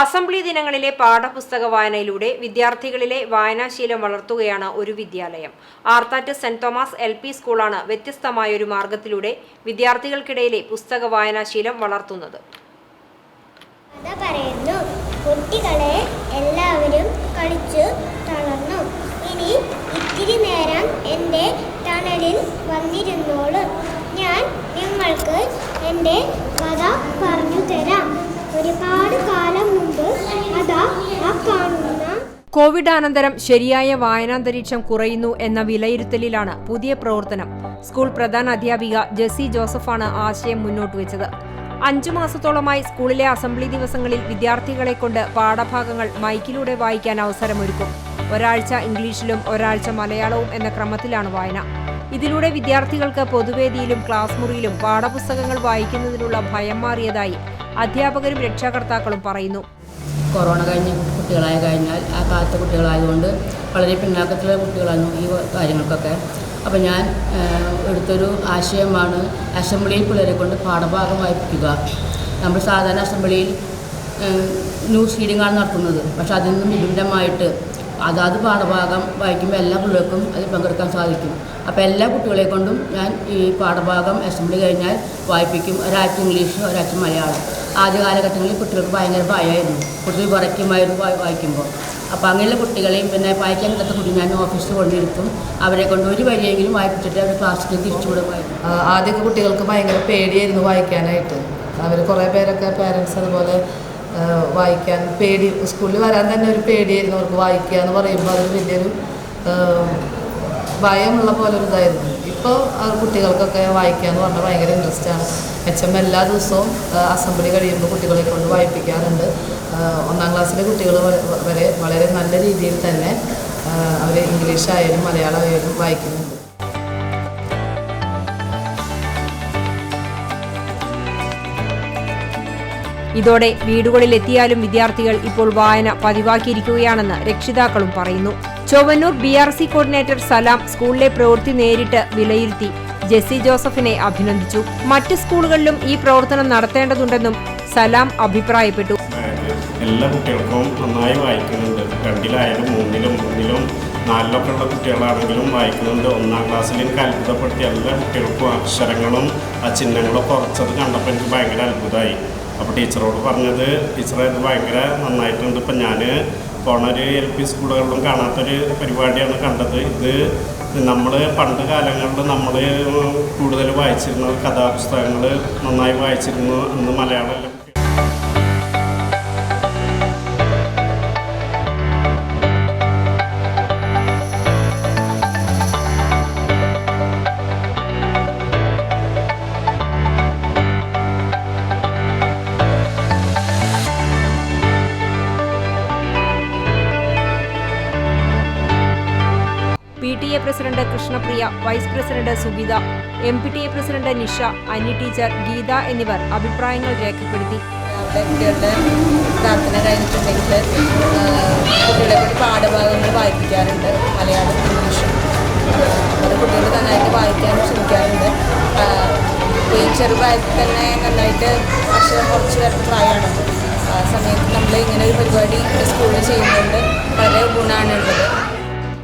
Assembly ദിനങ്ങളിലെ പാഠപുസ്തക വായനയിലൂടെ വിദ്യാർത്ഥികളിലെ വായനാശീലം വളർത്തുകയാണ് ഒരു വിദ്യാലയം. Arthat saint Thomas L P സ്കൂളാണ് വ്യത്യസ്തമായ ഒരു മാർഗത്തിലൂടെ വിദ്യാർത്ഥികൾക്കിടയിലെ പുസ്തക വായനാശീലം വളർത്തുന്നത്. പറയുന്നു. കുട്ടികളെ എല്ലാവരും കളിച്ചു തളർന്നു. ഇനി ഇത്തിരി നേരം എന്റെ തണലിൽ വന്നിരുന്നോളൂ. ഞാൻ നിങ്ങൾക്ക് എന്റെ കാണുന്ന കോവിഡ് അനന്തരം ശരിയായ വായനാന്തരീക്ഷം കുറയുന്നു എന്ന വിലയിരുത്തലിലാണ് പുതിയ പ്രവർത്തനം. സ്കൂൾ പ്രധാന അധ്യാപിക ജെസി ജോസഫാണ് ആശയം മുന്നോട്ട് വെച്ചത്. അഞ്ചു മാസത്തോളമായി സ്കൂളിലെ അസംബ്ലി ദിവസങ്ങളിൽ വിദ്യാർത്ഥികളെ കൊണ്ട് പാഠഭാഗങ്ങൾ മൈക്കിലൂടെ വായിക്കാൻ അവസരമൊരുക്കും. ഒരാഴ്ച ഇംഗ്ലീഷിലും ഒരാഴ്ച മലയാളവും എന്ന ക്രമത്തിലാണ് വായന. ഇതിലൂടെ വിദ്യാർത്ഥികൾക്ക് പൊതുവേദിയിലും ക്ലാസ് മുറിയിലും പാഠപുസ്തകങ്ങൾ വായിക്കുന്നതിനുള്ള ഭയം മാറിയതായി അധ്യാപകരും രക്ഷാകർത്താക്കളും പറയുന്നു. കൊറോണ കഴിഞ്ഞ കുട്ടികളായി കഴിഞ്ഞാൽ ആ കാലത്തെ കുട്ടികളായതുകൊണ്ട് വളരെ പിന്നാക്കത്തിലുള്ള കുട്ടികളാണ് ഈ കാര്യങ്ങൾക്കൊക്കെ. അപ്പോൾ ഞാൻ എടുത്തൊരു ആശയമാണ് അസംബ്ലിയിൽ പിള്ളേരെ കൊണ്ട് പാഠഭാഗം വായിപ്പിക്കുക. നമ്മൾ സാധാരണ അസംബ്ലിയിൽ ന്യൂസ് റീഡിംഗ് ആണ് നടത്തുന്നത്. പക്ഷെ അതിൽ നിന്നും വിഭിന്നമായിട്ട് അതാത് പാഠഭാഗം വായിക്കുമ്പോൾ എല്ലാ പിള്ളേർക്കും അതിൽ പങ്കെടുക്കാൻ സാധിക്കും. അപ്പോൾ എല്ലാ കുട്ടികളെ കൊണ്ടും ഞാൻ ഈ പാഠഭാഗം അസംബ്ലി കഴിഞ്ഞാൽ വായിപ്പിക്കും. ഒരാഴ്ച ഇംഗ്ലീഷ് ഒരാഴ്ച മലയാളം. ആദ്യ കാലഘട്ടങ്ങളിൽ കുട്ടികൾക്ക് ഭയങ്കര ഭയമായിരുന്നു കുട്ടികൾ കുറയ്ക്കുമായിരുന്നു വായി- വായിക്കുമ്പോൾ. അപ്പോൾ അങ്ങനെയുള്ള കുട്ടികളെയും പിന്നെ വായിക്കാൻ കിട്ടാത്ത കുട്ടി ഞാൻ ഓഫീസിൽ കൊണ്ടിരുത്തും അവരെ കൊണ്ട് ഒരു വരിയെങ്കിലും വായിപ്പിച്ചിട്ട് അവർ ക്ലാസ്സിലേക്ക് തിരിച്ചു വിടുമായിരുന്നു ആദ്യമൊക്കെ കുട്ടികൾക്ക് ഭയങ്കര പേടിയായിരുന്നു വായിക്കാനായിട്ട്. അവർ കുറേ പേരൊക്കെ പാരൻസ് അതുപോലെ വായിക്കാൻ പേടി. സ്കൂളിൽ വരാൻ തന്നെ ഒരു പേടിയായിരുന്നു അവർക്ക് വായിക്കുക എന്ന് പറയുമ്പോൾ അതൊരു വലിയൊരു ഭയമുള്ള പോലെ ഒരു ഇതായിരുന്നു ഇപ്പോൾ കുട്ടികൾക്കൊക്കെ വായിക്കാന്ന് പറഞ്ഞാൽ ഭയങ്കര ഇൻട്രസ്റ്റ് ആണ്. എച്ച് എം എല്ലാ ദിവസവും അസംബ്ലി കഴിയുമ്പോൾ കുട്ടികളെ കൊണ്ട് വായിപ്പിക്കാറുണ്ട്. ഒന്നാം ക്ലാസ്സിലെ കുട്ടികൾ വരെ വളരെ നല്ല രീതിയിൽ തന്നെ അവർ ഇംഗ്ലീഷായാലും മലയാളമായാലും വായിക്കുന്നുണ്ട്. ഇതോടെ വീടുകളിലെത്തിയാലും വിദ്യാർത്ഥികൾ ഇപ്പോൾ വായന പതിവാക്കിയിരിക്കുകയാണെന്ന് രക്ഷിതാക്കളും പറയുന്നു. Chowwannur B R C coordinator Salam സ്കൂളിലെ പ്രവൃത്തി നേരിട്ട് വിലയിരുത്തി ജെസ്സി ജോസഫിനെ അഭിനന്ദിച്ചു. മറ്റ് സ്കൂളുകളിലും ഈ പ്രവർത്തനം നടത്തേണ്ടതുണ്ടെന്നും സലാം അഭിപ്രായപ്പെട്ടു. എല്ലാ കുട്ടികൾക്കും നന്നായി വായിക്കുന്നുണ്ട്. രണ്ടിലായാലും മൂന്നിലും മൂന്നിലും നാലിലൊക്കെ ഉള്ള കുട്ടികളാണെങ്കിലും വായിക്കുന്നുണ്ട്. ഒന്നാം എനിക്ക് അത്ഭുതപ്പെടുത്തിയ എല്ലാ കുട്ടികൾക്കും അക്ഷരങ്ങളും ആ ചിഹ്നങ്ങളും കുറച്ചത് കണ്ടപ്പോൾ എനിക്ക് ഭയങ്കര അത്ഭുതമായി. അപ്പോൾ ടീച്ചറോട് പറഞ്ഞത് ടീച്ചറെ ഇത് ഭയങ്കര നന്നായിട്ടുണ്ട്. ഇപ്പം ഞാൻ പോണൊരു എൽ പി സ്കൂളുകളിലും കാണാത്തൊരു പരിപാടിയാണ് കണ്ടത്. ഇത് നമ്മൾ പണ്ട് കാലങ്ങളിൽ നമ്മൾ കൂടുതൽ വായിച്ചിരുന്ന കഥാപുസ്തകങ്ങൾ നന്നായി വായിച്ചിരുന്നു അന്ന് Malayalam T A president Krishnapriya vice president Subitha M P T A president Nisha Ani teacher Geetha എന്നിവർ അഭിപ്രായങ്ങൾ രേഖപ്പെടുത്തി. കുട്ടികളുടെ പ്രാർത്ഥന കഴിഞ്ഞിട്ടുണ്ടെങ്കിൽ കുട്ടികളെ കൂടി പാഠഭാഗങ്ങൾ വായിപ്പിക്കാറുണ്ട്. മലയാളം ഇംഗ്ലീഷും. അത് കുട്ടികൾ നന്നായിട്ട് വായിക്കാനും ശ്രമിക്കാറുണ്ട്. ചെറുപ്രായത്തിൽ തന്നെ നന്നായിട്ട് അക്ഷരം കുറച്ച് വരുന്ന പ്രായമാണ്. ആ സമയത്ത് നമ്മൾ ഇങ്ങനെ ഒരു പരിപാടി സ്കൂളിൽ ചെയ്യുന്നുണ്ട്. വളരെ ഗുണമാണ് ഉള്ളത്